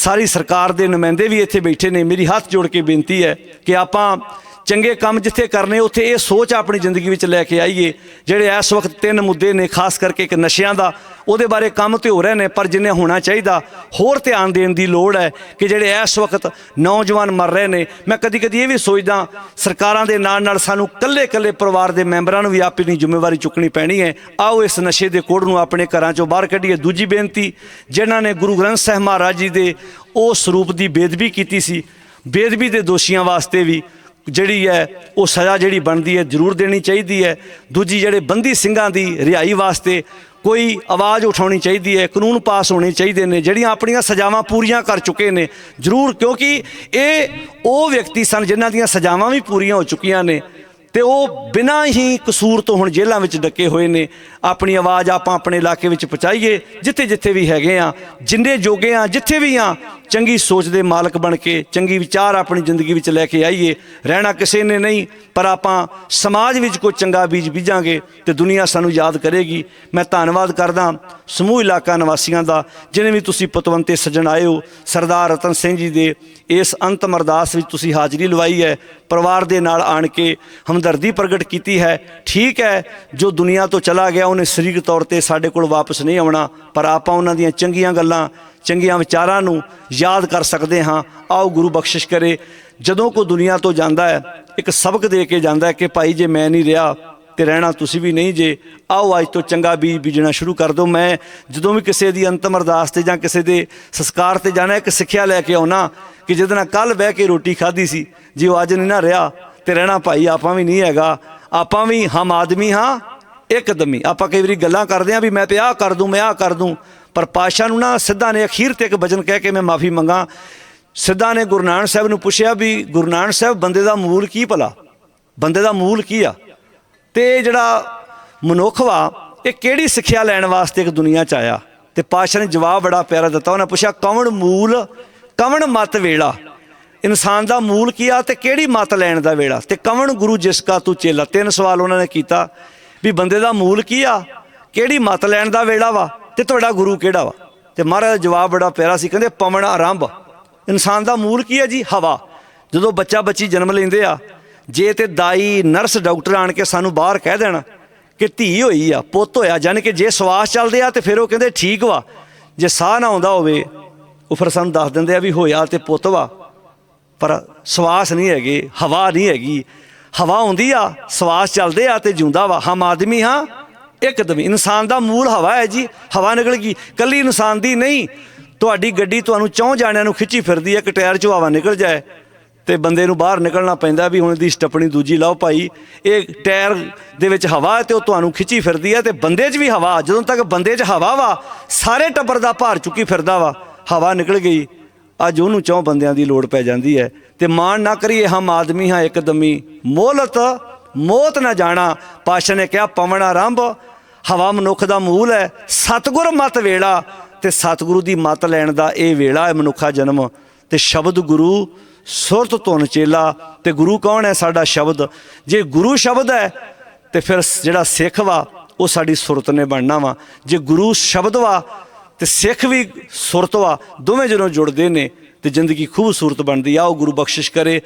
ਸਾਰੀ ਸਰਕਾਰ ਦੇ ਨੁਮਾਇੰਦੇ ਵੀ ਇੱਥੇ ਬੈਠੇ ਨੇ। ਮੇਰੀ ਹੱਥ ਜੋੜ ਕੇ ਬੇਨਤੀ ਹੈ ਕਿ ਆਪਾਂ ਚੰਗੇ ਕੰਮ ਜਿੱਥੇ ਕਰਨੇ, ਉੱਥੇ ਇਹ ਸੋਚ ਆਪਣੀ ਜ਼ਿੰਦਗੀ ਵਿੱਚ ਲੈ ਕੇ ਆਈਏ, ਜਿਹੜੇ ਇਸ ਵਕਤ ਤਿੰਨ ਮੁੱਦੇ ਨੇ, ਖਾਸ ਕਰਕੇ ਇੱਕ ਨਸ਼ਿਆਂ ਦਾ, ਉਹਦੇ ਬਾਰੇ ਕੰਮ ਤੇ ਹੋ ਰਹੇ ਨੇ, ਪਰ ਜਿੰਨੇ ਹੋਣਾ ਚਾਹੀਦਾ, ਹੋਰ ਧਿਆਨ ਦੇਣ ਦੀ ਲੋੜ ਹੈ ਕਿ ਜਿਹੜੇ ਇਸ ਵਕਤ ਨੌਜਵਾਨ ਮਰ ਰਹੇ ਨੇ, ਮੈਂ ਕਦੀ ਕਦੀ ਇਹ ਵੀ ਸੋਚਦਾ, ਸਰਕਾਰਾਂ ਦੇ ਨਾਲ ਨਾਲ ਸਾਨੂੰ ਕੱਲੇ ਕੱਲੇ ਪਰਿਵਾਰ ਦੇ ਮੈਂਬਰਾਂ ਨੂੰ ਵੀ ਆਪਣੀ ਜ਼ਿੰਮੇਵਾਰੀ ਚੁੱਕਣੀ ਪੈਣੀ ਹੈ। ਆਓ ਇਸ ਨਸ਼ੇ ਦੇ ਕੋੜ ਨੂੰ ਆਪਣੇ ਘਰਾਂ ਚੋਂ ਬਾਹਰ ਕੱਢੀਏ। ਦੂਜੀ ਬੇਨਤੀ, ਜਿਨ੍ਹਾਂ ਨੇ ਗੁਰੂ ਗ੍ਰੰਥ ਸਾਹਿਬ ਮਹਾਰਾਜ ਜੀ ਦੇ ਉਹ ਸਰੂਪ ਦੀ ਬੇਦਬੀ ਕੀਤੀ ਸੀ, ਬੇਦਬੀ ਦੇ ਦੋਸ਼ੀਆਂ ਵਾਸਤੇ ਵੀ ਜਿਹੜੀ ਹੈ, ਉਹ ਸਜ਼ਾ ਜਿਹੜੀ ਬਣਦੀ ਹੈ, ਜ਼ਰੂਰ ਦੇਣੀ ਚਾਹੀਦੀ ਹੈ। ਦੂਜੀ ਜਿਹੜੇ ਬੰਦੀ ਸਿੰਘਾਂ ਦੀ ਰਿਹਾਈ ਵਾਸਤੇ ਕੋਈ ਆਵਾਜ਼ ਉਠਾਉਣੀ ਚਾਹੀਦੀ ਹੈ, ਕਾਨੂੰਨ ਪਾਸ ਹੋਣੇ ਚਾਹੀਦੇ ਨੇ, ਜਿਹੜੀਆਂ ਆਪਣੀਆਂ ਸਜ਼ਾਵਾਂ ਪੂਰੀਆਂ ਕਰ ਚੁੱਕੇ ਨੇ, ਜ਼ਰੂਰ, ਕਿਉਂਕਿ ਇਹ ਉਹ ਵਿਅਕਤੀ ਸਨ ਜਿਨ੍ਹਾਂ ਦੀਆਂ ਸਜ਼ਾਵਾਂ ਵੀ ਪੂਰੀਆਂ ਹੋ ਚੁੱਕੀਆਂ ਨੇ, ਤੇ ਉਹ ਬਿਨਾਂ ਹੀ ਕਸੂਰ ਤੋਂ ਹੁਣ ਜੇਲ੍ਹਾਂ ਵਿੱਚ ਡੱਕੇ ਹੋਏ ਨੇ। ਆਪਣੀ ਆਵਾਜ਼ ਆਪਾਂ ਆਪਣੇ ਇਲਾਕੇ ਵਿੱਚ ਪਹੁੰਚਾਈਏ ਜਿੱਥੇ ਜਿੱਥੇ ਵੀ ਹੈਗੇ ਆ, ਜਿੰਨੇ ਜੋਗੇ ਆ, ਜਿੱਥੇ ਵੀ ਆ ਚੰਗੀ ਸੋਚ ਦੇ ਮਾਲਕ ਬਣ ਕੇ, ਚੰਗੀ ਵਿਚਾਰ ਆਪਣੀ ਜ਼ਿੰਦਗੀ ਵਿੱਚ ਲੈ ਕੇ ਆਈਏ। ਰਹਿਣਾ ਕਿਸੇ ਨੇ ਨਹੀਂ, ਪਰ ਆਪਾਂ ਸਮਾਜ ਵਿੱਚ ਕੋਈ ਚੰਗਾ ਬੀਜ ਬੀਜਾਂਗੇ ਤੇ ਦੁਨੀਆ ਸਾਨੂੰ ਯਾਦ ਕਰੇਗੀ। ਮੈਂ ਧੰਨਵਾਦ ਕਰਦਾ ਸਮੂਹ ਇਲਾਕਾ ਨਿਵਾਸੀਆਂ ਦਾ ਜਿਨੇ ਵੀ ਤੁਸੀਂ ਪਤਵੰਤੇ ਸੱਜਣ ਆਏ ਹੋ। ਸਰਦਾਰ ਰਤਨ ਸਿੰਘ ਜੀ ਦੇ ਇਸ ਅੰਤਮ ਅਰਦਾਸ ਵਿੱਚ ਤੁਸੀਂ ਹਾਜ਼ਰੀ ਲਵਾਈ ਹੈ। ਪਰਿਵਾਰ ਦੇ ਨਾਲ ਆਣ ਕੇ ਹਮਦਰਦੀ ਪ੍ਰਗਟ ਕੀਤੀ ਹੈ। ਠੀਕ ਹੈ, ਜੋ ਦੁਨੀਆ ਤੋਂ ਚਲਾ ਗਿਆ, ਉਹਨੇ ਸਰੀਰਕ ਤੌਰ ਤੇ ਸਾਡੇ ਕੋਲ ਵਾਪਸ ਨਹੀਂ ਆਉਣਾ, ਪਰ ਆਪਾਂ ਉਹਨਾਂ ਦੀਆਂ ਚੰਗੀਆਂ ਗੱਲਾਂ ਚੰਗੀਆਂ ਵਿਚਾਰਾਂ ਨੂੰ ਯਾਦ ਕਰ ਸਕਦੇ ਹਾਂ। ਆਓ ਗੁਰੂ ਬਖਸ਼ਿਸ਼ ਕਰੇ। ਜਦੋਂ ਕੋ ਦੁਨੀਆ ਤੋਂ ਜਾਂਦਾ ਹੈ, ਇੱਕ ਸਬਕ ਦੇ ਕੇ ਜਾਂਦਾ ਹੈ ਕਿ ਭਾਈ ਜੇ ਮੈਂ ਨਹੀਂ ਰਿਹਾ ਤੇ ਰਹਿਣਾ ਤੁਸੀਂ ਵੀ ਨਹੀਂ ਜੇ, ਆਓ ਅੱਜ ਤੋਂ ਚੰਗਾ ਬੀਜ ਬੀਜਣਾ ਸ਼ੁਰੂ ਕਰ ਦਿਓ। ਮੈਂ ਜਦੋਂ ਵੀ ਕਿਸੇ ਦੀ ਅੰਤਮ ਅਰਦਾਸ ਤੇ ਜਾਂ ਕਿਸੇ ਦੇ ਸੰਸਕਾਰ ਤੇ ਜਾਣਾ, ਇੱਕ ਸਿੱਖਿਆ ਲੈ ਕੇ ਆਉਣਾ ਕਿ ਜਿਹਦੇ ਨਾਲ ਕੱਲ ਬਹਿ ਕੇ ਰੋਟੀ ਖਾਧੀ ਸੀ, ਜੇ ਉਹ ਅੱਜ ਨਹੀਂ ਨਾ ਰਿਹਾ ਤੇ ਰਹਿਣਾ ਭਾਈ ਆਪਾਂ ਵੀ ਨਹੀਂ ਹੈਗਾ। ਆਪਾਂ ਵੀ ਹਮ ਆਦਮੀ ਹਾਂ, ਇੱਕਦਮੀ। ਆਪਾਂ ਕਈ ਵਾਰੀ ਗੱਲਾਂ ਕਰਦੇ ਆਂ ਵੀ ਮੈਂ ਤੇ ਆਹ ਕਰ ਦੂੰ, ਮੈਂ ਆਹ ਕਰ ਦੂੰ। ਪਰ ਪਾਸ਼ਾ ਨੂੰ ਨਾ ਸਿੱਧਾ ਨੇ ਅਖੀਰ ਤੇ ਇੱਕ ਵਜ਼ਨ ਕਹਿ ਕੇ ਮੈਂ ਮਾਫੀ ਮੰਗਾ। ਸਿੱਧਾ ਨੇ ਗੁਰੂ ਨਾਨਕ ਸਾਹਿਬ ਨੂੰ ਪੁੱਛਿਆ ਵੀ ਗੁਰੂ ਨਾਨਕ ਸਾਹਿਬ, ਬੰਦੇ ਦਾ ਮੂਲ ਕੀ ਭਲਾ? ਬੰਦੇ ਦਾ ਮੂਲ ਕੀ ਆ? ਤੇ ਇਹ ਜਿਹੜਾ ਮਨੁੱਖ ਵਾ, ਇਹ ਕਿਹੜੀ ਸਿੱਖਿਆ ਲੈਣ ਵਾਸਤੇ ਇੱਕ ਦੁਨੀਆ ਚ ਆਇਆ? ਤੇ ਪਾਸ਼ਾ ਨੇ ਜਵਾਬ ਬੜਾ ਪਿਆਰਾ ਦਿੱਤਾ। ਉਹਨੇ ਪੁੱਛਿਆ, ਕਵਣ ਮੂਲ, ਕਵਣ ਮਤ ਵੇਲਾ? ਇਨਸਾਨ ਦਾ ਮੂਲ ਕੀ ਆ ਤੇ ਕਿਹੜੀ ਮਤ ਲੈਣ ਦਾ ਵੇਲਾ? ਤੇ ਕਵਣ ਗੁਰੂ ਜਿਸ ਕਾ ਤੂੰ ਚੇਲਾ? ਤਿੰਨ ਸਵਾਲ ਉਹਨਾਂ ਨੇ ਕੀਤਾ ਵੀ ਬੰਦੇ ਦਾ ਮੂਲ ਕੀ ਆ? ਕਿਹੜੀ ਮਤ ਲੈਣ ਦਾ ਵੇਲਾ ਵਾ? ਤੇ ਤੁਹਾਡਾ ਗੁਰੂ ਕਿਹੜਾ ਵਾ? ਤੇ ਮਹਾਰਾਜ ਦਾ ਜਵਾਬ ਬੜਾ ਪਿਆਰਾ ਸੀ, ਕਹਿੰਦੇ ਪਵਨ ਆਰੰਭ। ਇਨਸਾਨ ਦਾ ਮੂਲ ਕੀ ਹੈ ਜੀ? ਹਵਾ। ਜਦੋਂ ਬੱਚਾ ਬੱਚੀ ਜਨਮ ਲੈਂਦੇ ਆ, ਜੇ ਤੇ ਦਾਈ ਨਰਸ ਡਾਕਟਰ ਆਣ ਕੇ ਸਾਨੂੰ ਬਾਹਰ ਕਹਿ ਦੇਣ ਕਿ ਧੀ ਹੋਈ ਆ, ਪੁੱਤ ਹੋਇਆ ਜਾਨ ਕਿ ਜੇ ਸਵਾਸ ਚੱਲਦੇ ਆ ਤੇ ਫਿਰ ਉਹ ਕਹਿੰਦੇ ਠੀਕ ਵਾ। ਜੇ ਸਾਹ ਨਾ ਆਉਂਦਾ ਹੋਵੇ, ਉਹ ਫਿਰ ਸਾਨੂੰ ਦੱਸ ਦਿੰਦੇ ਆ ਵੀ ਹੋਇਆ ਤੇ ਪੁੱਤ ਵਾ। ਪਰ ਸਵਾਸ ਨਹੀਂ ਹੈਗੇ, ਹਵਾ ਨਹੀਂ ਹੈਗੀ। ਹਵਾ ਹੁੰਦੀ ਆ, ਸਵਾਸ ਚੱਲਦੇ ਆ ਤੇ ਜਿਉਂਦਾ ਵਾ। ਹਮ ਆਦਮੀ ਹਾਂ ਇੱਕਦਮ ਇਨਸਾਨ ਦਾ ਮੂਲ ਹਵਾ ਹੈ ਜੀ, ਹਵਾ ਨਿਕਲ ਗਈ। ਕੱਲੀ ਇਨਸਾਨ ਦੀ ਨਹੀਂ। ਤੁਹਾਡੀ ਗੱਡੀ ਤੁਹਾਨੂੰ ਚੌਂ ਜਾਣਿਆਂ ਨੂੰ ਖਿੱਚੀ ਫਿਰਦੀ ਹੈ, ਇੱਕ ਟਾਇਰ ਚੋਂ ਹਵਾ ਨਿਕਲ ਜਾਏ ਤੇ ਬੰਦੇ ਨੂੰ ਬਾਹਰ ਨਿਕਲਣਾ ਪੈਂਦਾ ਵੀ ਹੁਣ ਦੀ ਸਟੱਪਣੀ ਦੂਜੀ ਲਾਓ ਭਾਈ। ਇਹ ਟਾਇਰ ਦੇ ਵਿੱਚ ਹਵਾ ਹੈ ਤੇ ਉਹ ਤੁਹਾਨੂੰ ਖਿੱਚੀ ਫਿਰਦੀ ਹੈ ਤੇ ਬੰਦੇ 'ਚ ਵੀ ਹਵਾ। ਜਦੋਂ ਤੱਕ ਬੰਦੇ 'ਚ ਹਵਾ ਵਾ, ਸਾਰੇ ਟੱਬਰ ਦਾ ਭਾਰ ਚੁੱਕੀ ਫਿਰਦਾ ਵਾ, ਹਵਾ ਨਿਕਲ ਗਈ। ਅੱਜ ਉਹਨੂੰ ਚੌਂ ਬੰਦਿਆਂ ਦੀ ਲੋੜ ਪੈ ਜਾਂਦੀ ਹੈ। ਤੇ ਮਾਣ ਨਾ ਕਰੀਏ, ਹਮ ਆਦਮੀ ਹਾਂ, ਇੱਕਦਮੀ ਮੋਹਲਤ, ਮੌਤ ਨਾ ਜਾਣਾ। ਪਾਸ਼ਾ ਨੇ ਕਿਹਾ, ਪਵਨ ਆਰੰਭ ਹਵਾ ਮਨੁੱਖ ਦਾ ਮੂਲ ਹੈ, ਸਤਗੁਰ ਮਤ ਵੇਲਾ, ਤੇ ਸਤਗੁਰੂ ਦੀ ਮਤ ਲੈਣ ਦਾ ਇਹ ਵੇਲਾ ਹੈ ਮਨੁੱਖਾ ਜਨਮ। ਤੇ ਸ਼ਬਦ ਗੁਰੂ ਸੁਰਤ ਧੁਨ ਚੇਲਾ, ਤੇ ਗੁਰੂ ਕੌਣ ਹੈ ਸਾਡਾ ਸ਼ਬਦ? ਜੇ ਗੁਰੂ ਸ਼ਬਦ ਹੈ, ਤੇ ਫਿਰ ਜਿਹੜਾ ਸਿੱਖ ਵਾ, ਉਹ ਸਾਡੀ ਸੁਰਤ ਨੇ ਬਣਨਾ ਵਾ। ਜੇ ਗੁਰੂ ਸ਼ਬਦ ਵਾ, ਤੇ ਸਿੱਖ ਵੀ ਸੁਰਤ ਵਾ, ਦੋਵੇਂ ਜਦੋਂ ਜੁੜਦੇ ਨੇ, ਤੇ ਜ਼ਿੰਦਗੀ ਖੂਬਸੂਰਤ ਬਣਦੀ ਆ, ਉਹ ਗੁਰੂ ਬਖਸ਼ਿਸ਼ ਕਰੇ।